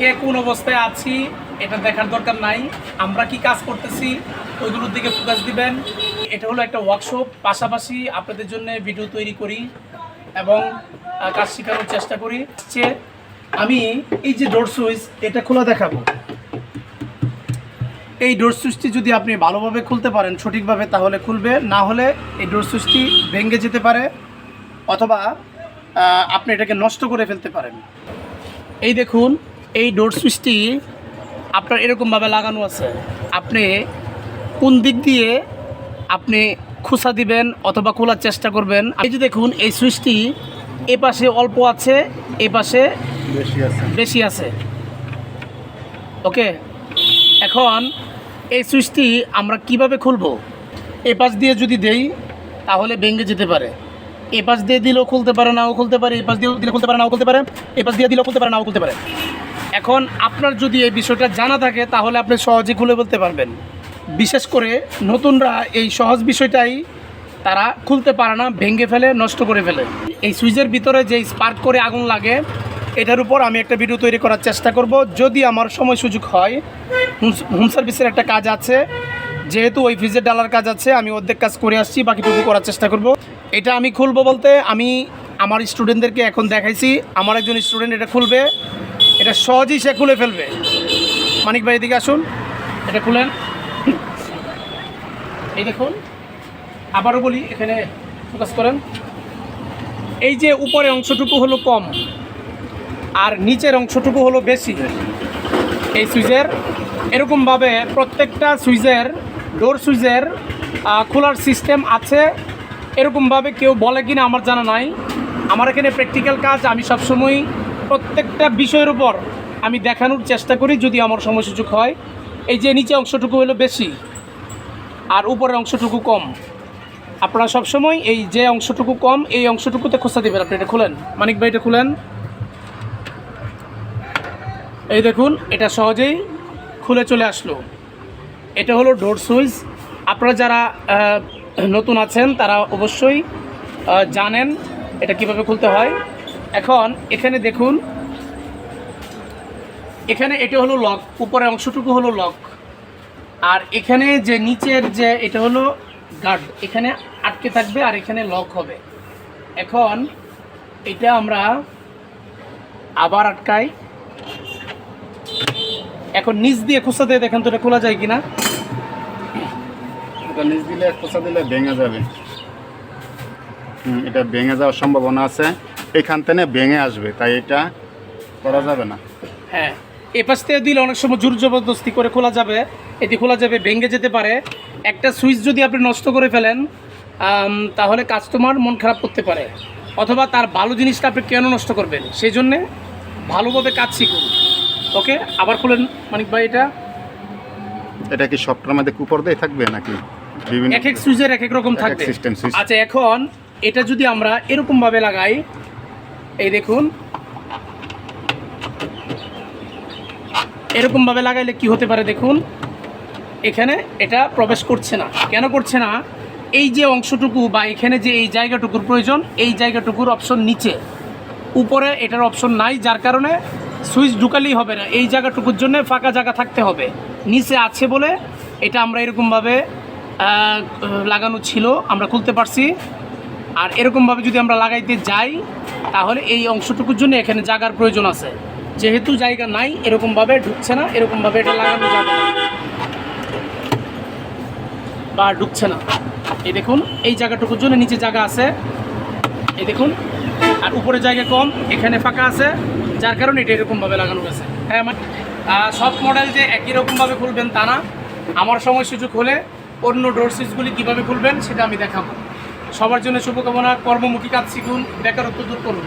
কে কোন অবস্থায় আছি, এটা দেখার দরকার নাই। আমরা কি কাজ করতেছি, ওইগুলোর দিকে ফোকাস দিবেন। এটা হলো একটা ওয়ার্কশপ পাশাপাশি আপনাদের জন্য ভিডিও তৈরি করি এবং কাজ শেখানোর চেষ্টা করি। যে আমি এই যে ডোর সুইচ এটা খোলা দেখাবো। এই ডোর সুইচটি যদি আপনি ভালোভাবে খুলতে পারেন, সঠিকভাবে তাহলে খুলবে। না হলে এই ডোর সুইচটি ভেঙে যেতে পারে অথবা আপনি এটাকে নষ্ট করে ফেলতে পারেন। এই দেখুন এই ডোর সুইচটি আপনার এরকমভাবে লাগানো আছে। আপনি কোন দিক দিয়ে আপনি খোসা দিবেন অথবা খোলার চেষ্টা করবেন। এই যে দেখুন এই সুইচটি এ পাশে অল্প আছে এ পাশে বেশি আছে। বেশি আছে। ওকে? এখন এই সুইচটি আমরা কীভাবে খুলব? এ পাশ দিয়ে যদি দেই তাহলে ভেঙে যেতে পারে। এ পাশ দিয়ে দিলেও খুলতে পারে নাও খুলতে পারে। এ পাশ দিয়েও দিলে খুলতে পারে নাও খুলতে পারে। এ পাশ দিয়ে দিলেও খুলতে পারে নাও খুলতে পারে। এখন আপনার যদি এই বিষয়টা জানা থাকে, তাহলে আপনি সহজে খুলে বলতে পারবেন। বিশেষ করে নতুনরা এই সহজ বিষয়টাই তারা খুলতে পারে না, ভেঙে ফেলে, নষ্ট করে ফেলে। এই সুইচের ভিতরে যে স্পার্ক করে আগুন লাগে, এটার উপর আমি একটা ভিডিও তৈরি করার চেষ্টা করব। যদি আমার সময় সুযোগ হয়, হোম- সার্ভিসের একটা কাজ আছে। যেহেতু ওই ফ্রিজের ডালার কাজ আছে, আমি অর্ধেক কাজ করে আসছি, বাকিটুকু করার চেষ্টা করব। এটা আমি খুলবো বলতে, আমি আমার স্টুডেন্টদেরকে এখন দেখাইছি। আমার একজন স্টুডেন্ট এটা খুলবে। এটা সহজেই সে খুলে ফেলবে। মানিক ভাই, এদিকে আসুন। এটা খুলেন। এই দেখুন। আবারও বলি, এখানে ফোকাস করেন। এই যে উপরে অংশটুকু হলো কম, আর নিচের অংশটুকু হলো বেশি। এই সুইচের, এরকমভাবে প্রত্যেকটা সুইচের ডোর সুইচের খোলার সিস্টেম আছে। এরকমভাবে কেউ বলে কিনা আমার জানা নাই। আমার এখানে প্র্যাকটিক্যাল কাজ, আমি সবসময় প্রত্যেকটা বিষয়ের উপর আমি দেখানোর চেষ্টা করি যদি আমার সময় সুযোগ হয়। এই যে নিচে অংশটুকু হলো বেশি আর উপরের অংশটুকু কম। আপনারা সবসময় এই যে অংশটুকু কম, এই অংশটুকুতে খোসা দেবেন। আপনি এটা খুলেন। মানিক ভাই, এটা খুলেন। এই দেখুন, এটা সহজেই খুলে চলে আসলো। এটা হলো ডোর সুইচ। আপনারা যারা নতুন আছেন, তারা অবশ্যই জানেন এটা কীভাবে খুলতে হয়। এখন এখানে দেখুন, এখানে এটা হলো লক উপরের অংশটুকু হলো লক আর এখানে যে নিচের যে, এটা হলো গার্ড এখানে আটকে থাকবে আর এখানে লক হবে। এখন এটা আমরা আবার আটকাই। এখন নিচ দিয়ে খোসা দিয়ে দেখেন তো এটা খোলা যায় কিনা। নিচ দিলে খোসা দিলে ভেঙে যাবে। এটা ভেঙে যাওয়ার সম্ভাবনা আছে। এখান থেকে ভেঙে আসবে তাই এটা করা যাবে না। হ্যাঁ এ পাশ থেকে দিলে অনেক সময় জোর জবরদস্তি করে খোলা যাবে। এটি খোলা যাবে ভেঙে যেতে পারে। একটা সুইচ যদি আপনি নষ্ট করে ফেলেন তাহলে কাস্টমার মন খারাপ করতে পারে। অথবা তার ভালো জিনিসটা আপনি কেন নষ্ট করবেন? সেই জন্যে ভালোভাবে কাজ শিখুন। ওকে আবার খুলেন মানিক ভাই এটা। এটা কি সবটার মধ্যে কুপর দিয়ে থাকবে নাকি? বিভিন্ন এক এক সুইচের এক এক রকম থাকবে। আচ্ছা এখন এটা যদি আমরা এরকমভাবে লাগাই এই দেখুন। এরকমভাবে লাগাইলে কি হতে পারে দেখুন? এখানে এটা প্রবেশ করছে না। কেন করছে না? এই যে অংশটুকু বা এখানে যে এই জায়গাটুকুর প্রয়োজন, এই জায়গাটুকুর অপশন নিচে। উপরে এটার অপশন নাই, যার কারণে সুইচ ঢুকালেই হবে না। এই জায়গাটুকুর জন্য ফাঁকা জায়গা থাকতে হবে। নিচে আছে বলে এটা আমরা এরকমভাবে লাগানো ছিল, আমরা খুলতে পারছি। আর এরকমভাবে যদি আমরা লাগাইতে যাই তাহলে এই অংশটুকুর জন্য এখানে জায়গার প্রয়োজন আছে। যেহেতু জায়গা নাই, এরকমভাবে ঢুকছে না, এরকমভাবে এটা লাগানো যাবে বা ঢুকছে না। এই দেখুন, এই জায়গাটুকুর জন্য নিচে জায়গা আছে। এই দেখুন, আর উপরে জায়গা কম, এখানে ফাঁকা আছে। যার কারণে এটা এরকমভাবে লাগানো গেছে। হ্যাঁ আমার সব মডেল যে একই রকমভাবে খুলবেন তা না। আমার সময় সুযোগ হলে অন্য ডোর সুইচগুলি কীভাবে খুলবেন সেটা আমি দেখাবো। সবার জন্য শুভকামনা কর্মমুখী কাজ শিখুন বেকারত্ব দূর করুন।